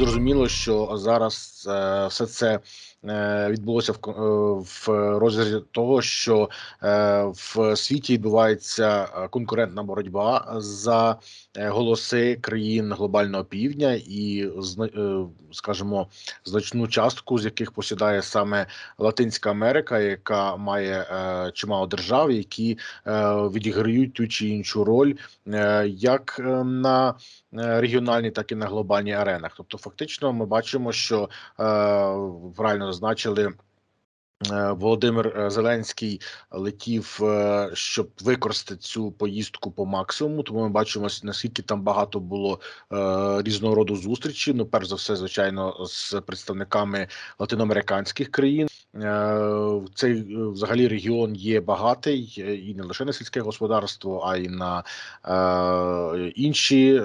Зрозуміло, що зараз е, все це е, відбулося в, е, в розрізі того, що е, в світі відбувається е, конкурентна боротьба за е, голоси країн глобального півдня, і е, скажімо, значну частку з яких посідає саме Латинська Америка, яка має е, чимало держав, які е, відіграють ту чи іншу роль е, як е, на регіональній, так і на глобальній аренах. Тобто, фактично, ми бачимо, що е, правильно зазначили. Е, Володимир е, Зеленський летів, е, щоб використати цю поїздку по максимуму. Тому ми бачимо наскільки там багато було різного роду зустрічей. Ну, перш за все, звичайно, з представниками латиноамериканських країн. Цей взагалі регіон є багатий і не лише на сільське господарство, а й на інші,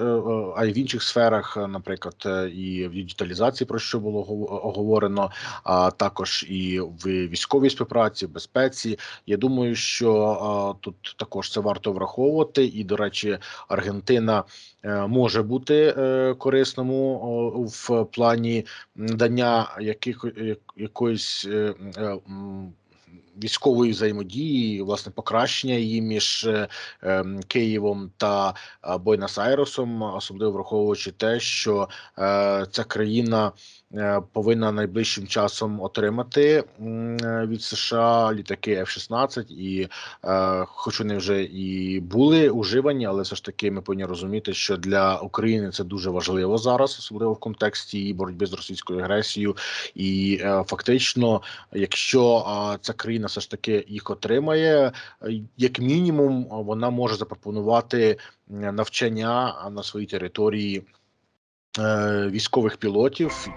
а й в інших сферах, наприклад, і в діджиталізації, про що було гов- оговорено, а також і в військовій співпраці, безпеці. Я думаю, що тут також це варто враховувати. І, до речі, Аргентина е, може бути е, корисному в плані надання яких, як- якоїсь е, м, військової взаємодії, власне, покращення її між е, ем, Києвом та е, Буенос-Айресом, особливо враховуючи те, що е, ця країна повинна найближчим часом отримати від США літаки F-16, і хоч вони вже і були уживані, але все ж таки ми повинні розуміти, що для України це дуже важливо зараз, особливо в контексті її боротьби з російською агресією, і фактично, якщо ця країна все ж таки їх отримає, е, як мінімум, е, вона може запропонувати навчання на своїй території е, військових пілотів.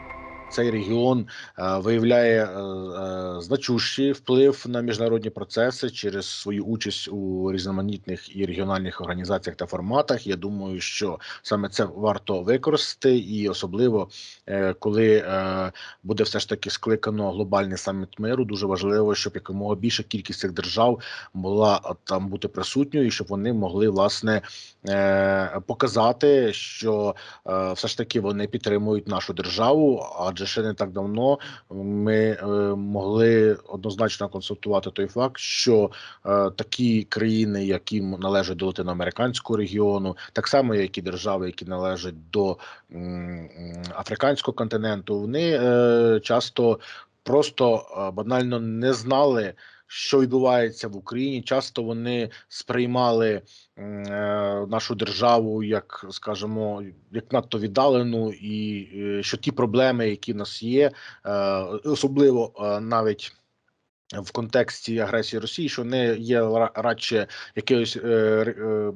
Цей регіон е, виявляє е, е, значущий вплив на міжнародні процеси через свою участь у різноманітних і регіональних організаціях та форматах. Я думаю, що саме це варто використати, і особливо коли буде все ж таки скликано глобальний саміт миру. Дуже важливо, щоб якомога більша кількість цих держав була там бути присутньою, і щоб вони могли власне показати, що все ж таки вони підтримують нашу державу. Адже ще не так давно ми е, могли однозначно констатувати той факт, що е, такі країни, які належать до латиноамериканського регіону, так само як і держави, які належать до африканського континенту, вони е, часто просто е, банально не знали. Що відбувається в Україні? Часто вони сприймали е, нашу державу як, скажімо, як надто віддалену, і е, що ті проблеми, які в нас є, е, особливо е, навіть. В контексті агресії Росії, що не є ра- радше якимось е, е,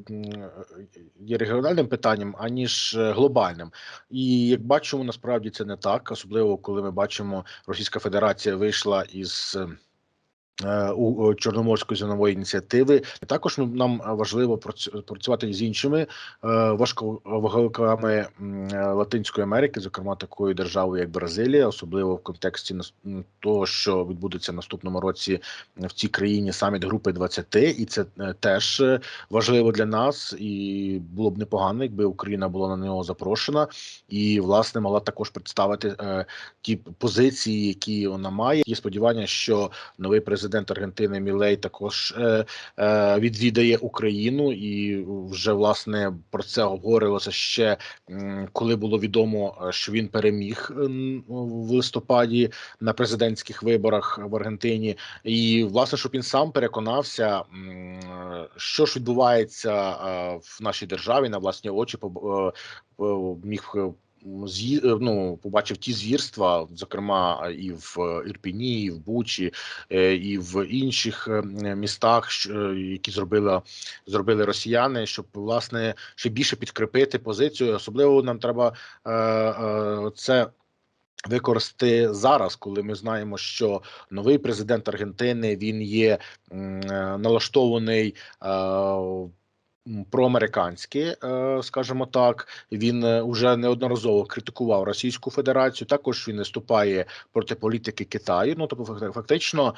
е, регіональним питанням, аніж е, глобальним. І як бачимо, насправді це не так, особливо коли ми бачимо, Російська Федерація вийшла із. Е, У Чорноморської зонової ініціативи також ну, нам важливо прац- працювати з іншими е, важковаговиками е, Латинської Америки, зокрема такою державою, як Бразилія, особливо в контексті того, що відбудеться наступному році в цій країні саміт групи 20, і це теж важливо для нас. І було б непогано, якби Україна була на нього запрошена, і власне могла також представити ті позиції, які вона має. Є сподівання, що новий президент Аргентини Мілей також е, е, відвідає Україну, і вже власне про це обговорювалося ще коли було відомо, е, що він переміг в листопаді на президентських виборах в Аргентині. І власне, щоб він сам переконався, що ж відбувається в нашій державі на власні очі, міг з'ї- е, ну, побачив ті звірства, зокрема і в е, Ірпіні, і в Бучі, е, і в інших містах, які зробила зробили росіяни, щоб власне ще більше підкріпити позицію. Особливо нам треба це. Використати зараз, коли ми знаємо, що новий президент Аргентини він є налаштований е, м, е, скажімо так. Він е, уже неодноразово критикував Російську Федерацію. Також він виступає проти політики Китаю. Ну тобто, фак- фактично,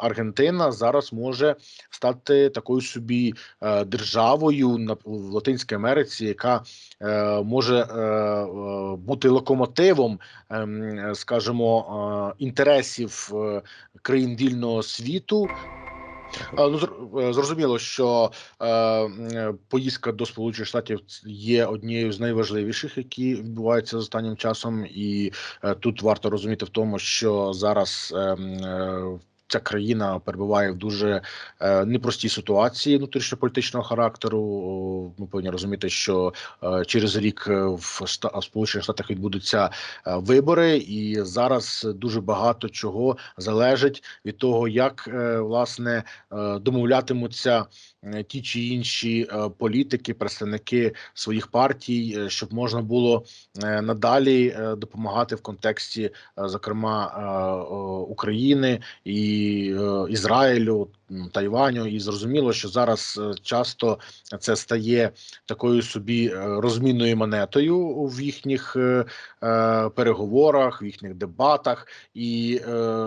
Аргентина зараз може стати такою собі е, державою на в Латинській Америці, яка е, може е, е, бути локомотивом, ем, скажімо, е, інтересів е, країн вільного світу. А, Ну, е, зрозуміло, що е, поїздка до Сполучених Штатів є однією з найважливіших, які відбуваються з останнім часом, і е, тут варто розуміти в тому, що зараз. е, е, Ця країна перебуває в дуже е, непростій ситуації внутрішньополітичного характеру. Ми повинні розуміти, що е, через рік е, в Сполучених Штатах відбудуться вибори, і зараз дуже багато чого залежить від того, як власне домовлятимуться ті чи інші політики, представники своїх партій, щоб можна було надалі допомагати в контексті, зокрема України і е, Ізраїлю. Тайваню, і зрозуміло, що зараз е, часто це стає такою собі е, розмінною монетою в їхніх переговорах, в їхніх дебатах, і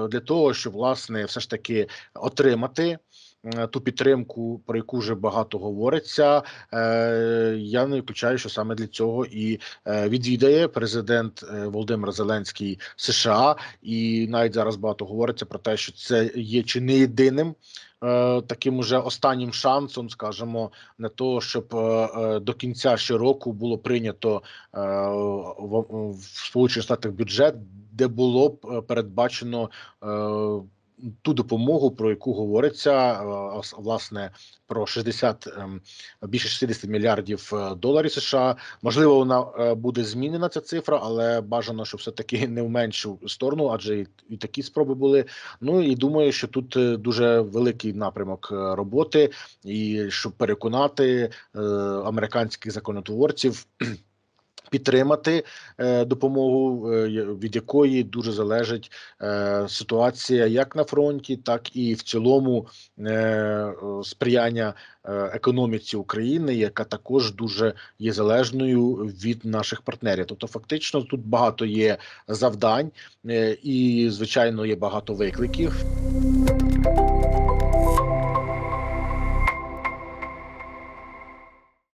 для того, щоб власне все ж таки отримати ту підтримку, про яку вже багато говориться. Е, я не виключаю, що саме для цього і е, відвідає президент е, Володимир Зеленський США, і навіть зараз багато говориться про те, що це є чи не єдиним. е, Таким уже останнім шансом, скажімо, на того, щоб е, е, до кінця щороку було прийнято е, в, Сполучених Штатах бюджет, де було б е, передбачено е, ту допомогу, про яку говориться, е, власне про 60, ем, більше 60 мільярдів е, доларів США. Можливо, вона е, буде змінена ця цифра, але бажано, щоб все таки не в меншу сторону, адже і, такі спроби були. Ну і думаю, що тут дуже великий напрямок роботи, і щоб переконати американських законотворців. Підтримати е, допомогу, е, від якої дуже залежить е, ситуація як на фронті, так і в цілому сприяння економіці України, яка також дуже є залежною від наших партнерів. Тобто, фактично, тут багато є завдань, і звичайно є багато викликів.